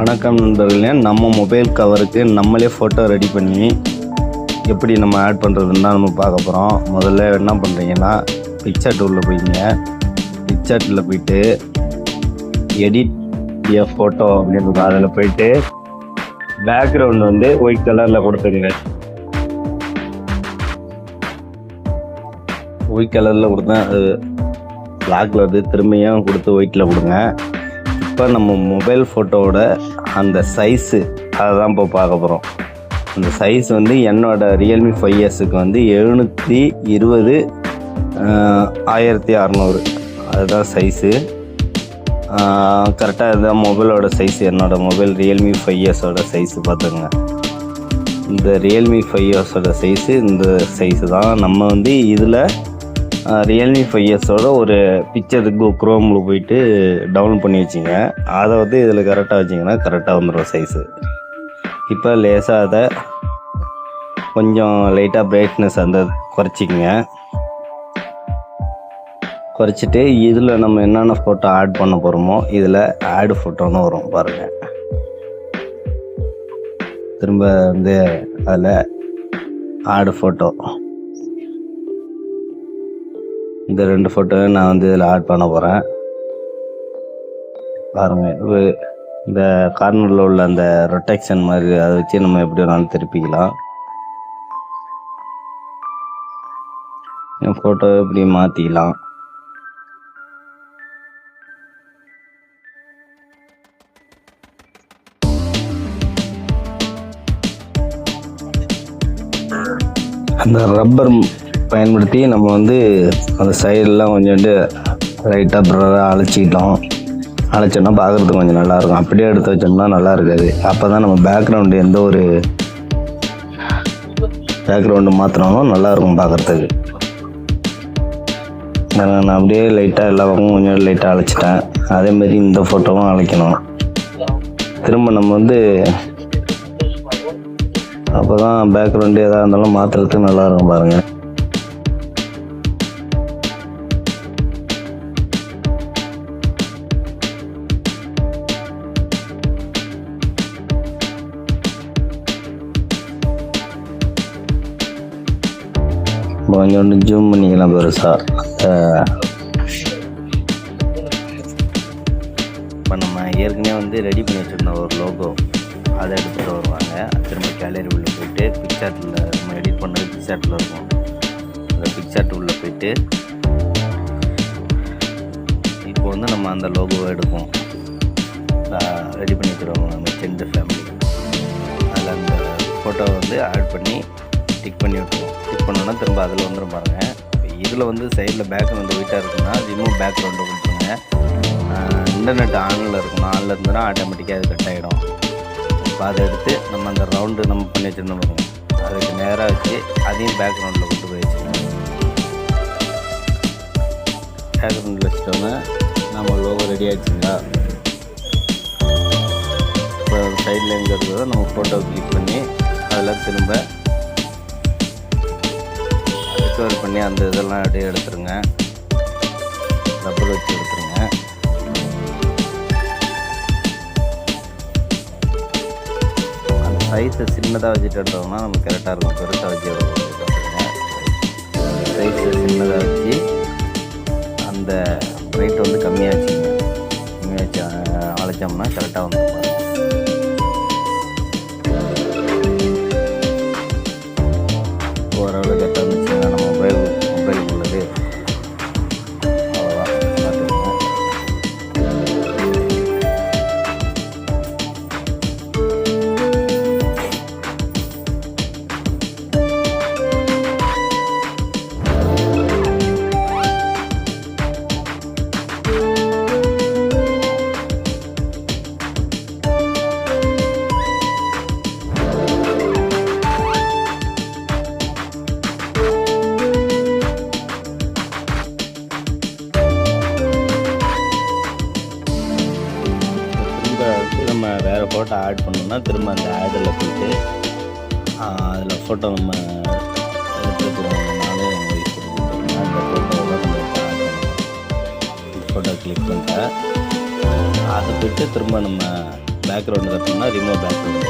வணக்கம் நண்பர்களே நம்ம மொபைல் கவருக்கு நம்மளே ஃபோட்டோ ரெடி பண்ணி எப்படி நம்ம ஆட் பண்ணுறதுன்னு தான் நம்ம பார்க்க போகிறோம் முதல்ல என்ன பண்ணுறீங்கன்னா பிக்சர் டூலில் போயிங்க பிக்சர்ட்டில் போயிட்டு எடிட் ஏ ஃபோட்டோ அப்படின்னு அதில் போயிட்டு பேக்ரவுண்ட் வந்து ஒயிட் கலரில் கொடுத்துருங்க. ஒயிட் கலரில் கொடுத்தேன் அது பிளாக்ல வந்து திரும்பியும் கொடுத்து ஒயிட்டில் கொடுங்க. இப்போ நம்ம மொபைல் ஃபோட்டோவோட அந்த சைஸு அதை தான் இப்போ பார்க்க போகிறோம் அந்த சைஸ் வந்து என்னோடய ரியல்மி ஃபைவ் இயர்ஸுக்கு வந்து எழுநூற்றி இருபது ஆயிரத்தி அறநூறு. அதுதான் சைஸு கரெக்டாக இதுதான் மொபைலோட சைஸ் என்னோட மொபைல் ரியல்மி ஃபைவ் இயர்ஸோட சைஸு பார்த்துங்க இந்த ரியல்மி ஃபைவ் இயர்ஸோட சைஸு இந்த சைஸு தான். நம்ம வந்து இதில் ரியல்மி ஃபைவ் இயர்ஸோட ஒரு பிக்சருக்கு குரோமில் போயிட்டு டவுன்லோட் பண்ணி வச்சிங்க. அதை வந்து இதில் கரெக்டாக வச்சிங்கன்னா கரெக்டாக வந்துடும் சைஸு இப்போ லேசாக அதை கொஞ்சம் லைட்டாக பிரைட்னஸ் அந்த குறைச்சிக்கங்க. குறைச்சிட்டு இதில் நம்ம என்னென்ன ஃபோட்டோ ஆட் பண்ண போகிறோமோ இதில் ஆடு ஃபோட்டோன்னு வரும் பாருங்கள் திரும்ப வந்து அதில் ஆடு ஃபோட்டோ இந்த ரெண்டு ஃபோட்டோவையும் நான் வந்து இதில் ஆட் பண்ண போகிறேன் பாருங்கள் இந்த கார்னரில் உள்ள அந்த ரொட்டேக்ஷன் மாதிரி அதை வச்சு நம்ம எப்படி வேணாலும் திருப்பிக்கலாம். என் ஃபோட்டோ எப்படி மாற்றிக்கலாம் அந்த ரப்பர் பயன்படுத்தி நம்ம வந்து அந்த சைடெல்லாம் கொஞ்சோண்டு லைட்டாக ப்ரராக அழைச்சிக்கிட்டோம். அழைச்சோன்னா பார்க்குறதுக்கு கொஞ்சம் நல்லாயிருக்கும். அப்படியே எடுத்து வச்சோம்னா நல்லா இருக்காது அப்போ தான் நம்ம பேக்ரவுண்டு எந்த ஒரு பேக்ரவுண்டு மாற்றினாலும் நல்லாயிருக்கும் பார்க்குறதுக்கு நான் அப்படியே லைட்டாக எல்லா பக்கமும் கொஞ்சம் லைட்டாக அழைச்சிட்டேன். அதேமாரி இந்த ஃபோட்டோவும் அழைக்கணும். திரும்ப நம்ம வந்து அப்போ தான் பேக்ரவுண்டு எதாக இருந்தாலும் மாற்றுறதுக்கு நல்லாயிருக்கும் பாருங்கள் கொஞ்சோண்டு ஜூம் பண்ணிக்கலாம் பெருசாக இப்போ நம்ம ஏற்கனவே வந்து ரெடி பண்ணி வச்சுருந்தோம் ஒரு லோகோ அதை எடுத்துகிட்டு வருவாங்க. திரும்ப கேலரி உள்ளே போயிட்டு பிக்சார்ட்டில் நம்ம எடிட் பண்ணது பிக்சார்ட்டில் இருக்கும். அந்த பிக்சார்ட் உள்ளே போயிட்டு இப்போ வந்து நம்ம அந்த லோகோவை எடுப்போம். ரெடி பண்ணி வச்சுருவாங்க நம்ம செண்டு ஃபேமிலி அதில் அந்த ஃபோட்டோவை வந்து ஆட் பண்ணி டிக் பண்ணி விட்டுருவோம். டிக் பண்ணோன்னா திரும்ப அதில் வந்துடும் பாருங்கள் இதில் வந்து சைடில் பேக்ரவுண்டு வீட்டாக இருக்குன்னா ரிமூவ் பேக்ரவுண்டு கொடுத்துருங்க. இன்டர்நெட் ஆனில் இருக்கணும் ஆனில் இருந்ததுன்னா ஆட்டோமேட்டிக்காக அது கட் ஆகிடும் இப்போ அதை எடுத்து நம்ம அந்த ரவுண்டு நம்ம பண்ணி வச்சுருந்தோம் பாருங்க. அதுக்கு நேராக வச்சு அதையும் பேக்ரவுண்டில் கொண்டு போய் வச்சுக்கணும். பேக்ரவுண்டில் வச்சுட்டோன்னா நம்ம லோகோ ரெடி ஆகிடுச்சுங்களா இப்போ சைடில் எங்கே இருக்கிறதோ நம்ம ஃபோட்டோ கிளிக் பண்ணி அதில் திரும்ப ஸ்டோர் பண்ணி அந்த இதெல்லாம் அப்படியே எடுத்துருங்க. ரப்பர் வச்சு எடுத்துருங்க. அந்த சைஸை சின்னதாக வச்சுட்டு எடுத்தோம்னா நமக்கு கரெக்டாக இருக்கும். பெருசாக வச்சு எடுத்துருங்க சைஸை சின்னதாக வச்சு அந்த ரேட் வந்து கம்மியாக வச்சுங்க கம்மியாக வச்சு அழைச்சோம்னா கரெக்டாக வந்துடும் நம்ம வேறு ஃபோட்டோ ஆட் பண்ணோம்னா திரும்ப அந்த ஆடில் போயிட்டு அதில் ஃபோட்டோ நம்ம எடுத்து அந்த ஃபோட்டோவை நம்ம ஃபோட்டோ கிளிக் பண்ணிட்டேன் அதை போயிட்டு திரும்ப நம்ம பேக்ரவுண்டில் பார்த்தோம்னா ரிமூவ் பேக்ரவுண்ட்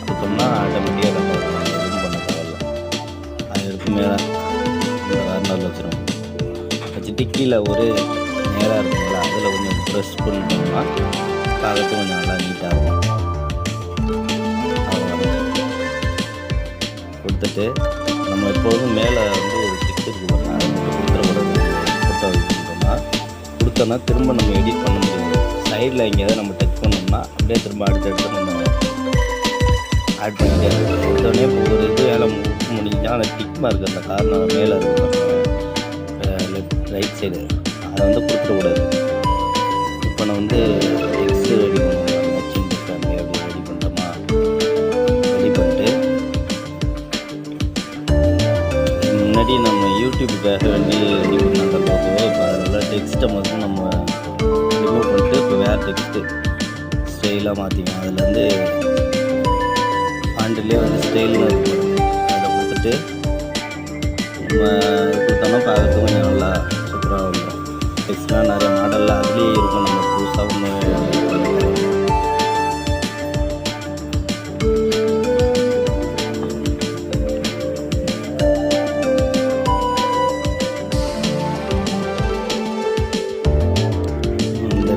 கொடுத்தோம்னா ஆட்டோமேட்டிக்காக நம்ம ஆகும் எதுவும் பண்ண தேவையில்ல. அது எடுத்து மேலே இந்த கார்னரில் வச்சிடும் வச்சுட்டு கீழே ஒரு நேராக இருக்குங்களா அதில் கொஞ்சம் ப்ரெஸ் பண்ணிட்டோம்னா பார்க்கறதுக்கு கொஞ்சம் நல்லா நீட்டாக இருக்கும். கொடுத்துட்டு நம்ம எப்போதும் மேலே வந்து ஒரு டிக் இருக்கு பாருங்க. கொடுத்துடக்கூடாது ஃபோட்டோ வச்சுட்டோம்னா கொடுத்தோன்னா திரும்ப நம்ம எடிட் பண்ண முடியாது. சைடில் எங்கேயாவது நம்ம டச் பண்ணோம்னா அப்படியே திரும்ப அடுத்தடுத்து நம்ம ஆட் பண்ணிட்டே உடனே ஒரு இது வேலை முடிஞ்சால் அந்த டிக் மார்க் அந்த கார்னர் மேலே இருக்கும் லெஃப்ட் ரைட் சைடு அதை வந்து கொடுத்துடக்கூடாது இப்போ நான் வந்து எக்ஸ் ரெடி பண்ணுவேன் சின்ன ஃபேமிலி அப்படி ரெடி பண்ணுறோமா ரெடி பண்ணிட்டு முன்னாடி நம்ம யூடியூப்புக்காக வேண்டி ரெடி பண்ண போகவே இப்போ அதில் டெக்ஸ்ட்டை மட்டும் நம்ம ரிமூவ் பண்ணிட்டு இப்போ வேறு டெக்ஸ்ட்டு ஸ்டைலாக மாற்றிக்கணும் அதில் வந்து ஆண்டுலேயே வந்து ஸ்டைலில் இருக்கும் அதை கொடுத்துட்டு நம்ம டெக்ஸ்ட்லாம் நிறைய மாடலில் அதுலேயே இருக்கும் நம்ம புதுசாக ஒன்று இந்த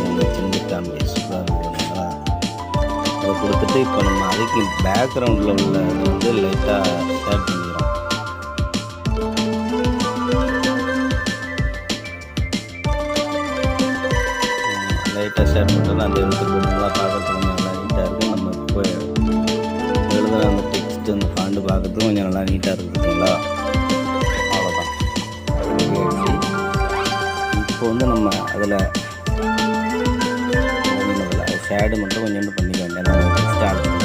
இந்த சின்ன ஃபேமிலி சூப்பராக இருக்கும். நல்லா கொடுத்துட்டு இப்போ நம்ம அதுக்கு பேக்ரவுண்டில் உள்ள வந்து லைட்டாக ஷேட் அந்த எழுத்துக்கு நல்லா பார்க்கறதுக்கு கொஞ்சம் நல்லா நீட்டாக இருக்கும் நம்ம இப்போ எழுதுகிற அந்த டெக்ஸ்ட் அந்த ஃபாண்டு பார்க்கறதுக்கு கொஞ்சம் நல்லா நீட்டாக இருக்குது பார்த்தீங்களா அவ்வளோதான் இப்போ வந்து நம்ம அதில் ஷேடு மட்டும் கொஞ்சோண்டு பண்ணிக்க வேண்டியது டெக்ஸ்ட்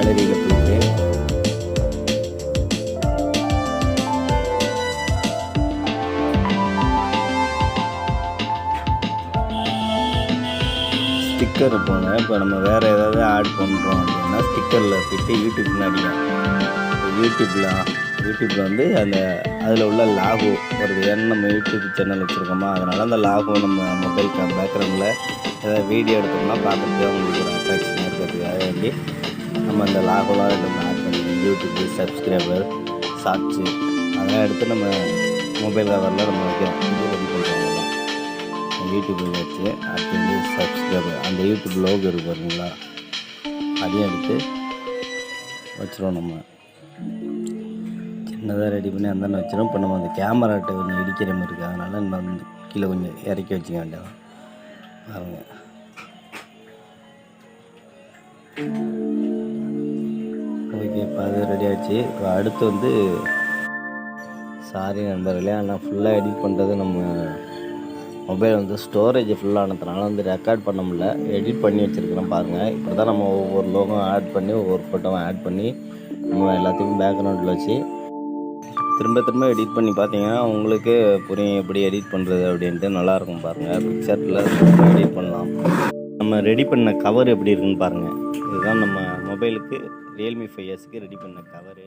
கேலரியில் போயிட்டு ஸ்டிக்கர் போங்க. இப்போ நம்ம வேறு ஏதாவது ஆட் பண்ணுறோம் அப்படின்னா ஸ்டிக்கரில் போயிட்டு யூடியூப்னு அடிக்கும் யூடியூப்பில் யூடியூப்பில் வந்து அந்த அதில் உள்ள லாகோ வருது ஏன்னா நம்ம யூடியூப் சேனல் வச்சுருக்கோமா அதனால் அந்த லாகோ நம்ம மொபைல் பேக்ரவுண்டில் ஏதாவது வீடியோ எடுத்தோம்னா பார்க்குறதுக்கு அவங்களுக்கு ஒரு அட்ராக்ஷன் இருக்கிறதுக்காக வேண்டி நம்ம அந்த லாகோலாம் நம்ம ஆட் பண்ணிக்கணும் யூடியூப்பு சப்ஸ்கிரைபர் சாட்சி அதெல்லாம் எடுத்து நம்ம மொபைல் கவரில் நம்ம வைக்கிறோம் இது ரெடி பண்ணுறோம் யூடியூப்பில் வச்சு அடுத்து சப்ஸ்கிரைபர் அந்த யூடியூப் லோகோ இருக்கு பாருங்களா அதையும் எடுத்து வச்சுருவோம் நம்ம. சின்னதாக ரெடி பண்ணி அந்த வச்சிடும் இப்போ நம்ம அந்த கேமராட்டை கொஞ்சம் இடிக்கிற மாதிரி இருக்குது அதனால் நம்ம கீழே கொஞ்சம் இறக்கி வச்சுக்க வேண்டியதான் பாருங்கள் ஓகே இப்போ அது ரெடி ஆச்சு. இப்போ அடுத்து வந்து சாரி நண்பர்களே ஆனால் ஃபுல்லாக எடிட் பண்ணுறது நம்ம மொபைல் வந்து ஸ்டோரேஜ் ஃபுல்லானதுனால வந்து ரெக்கார்ட் பண்ண முடியல. எடிட் பண்ணி வச்சுருக்கிறோம் பாருங்கள் இப்படி தான் நம்ம ஒவ்வொரு லோகம் ஆட் பண்ணி ஒவ்வொரு ஃபோட்டோவும் ஆட் பண்ணி நம்ம எல்லாத்தையும் பேக்ரவுண்டில் வச்சு திரும்ப திரும்ப எடிட் பண்ணி பார்த்தீங்கன்னா உங்களுக்கே புரியும் எப்படி எடிட் பண்ணுறது அப்படின்ட்டு நல்லாயிருக்கும் பாருங்கள் பிக்சரில் எடிட் பண்ணலாம். நம்ம ரெடி பண்ண கவர் எப்படி இருக்குன்னு பாருங்கள் இதுதான் நம்ம மொபைலுக்கு ரியல்மி ஃபைவ் எஸ்க்கு ரெடி பண்ண கவரு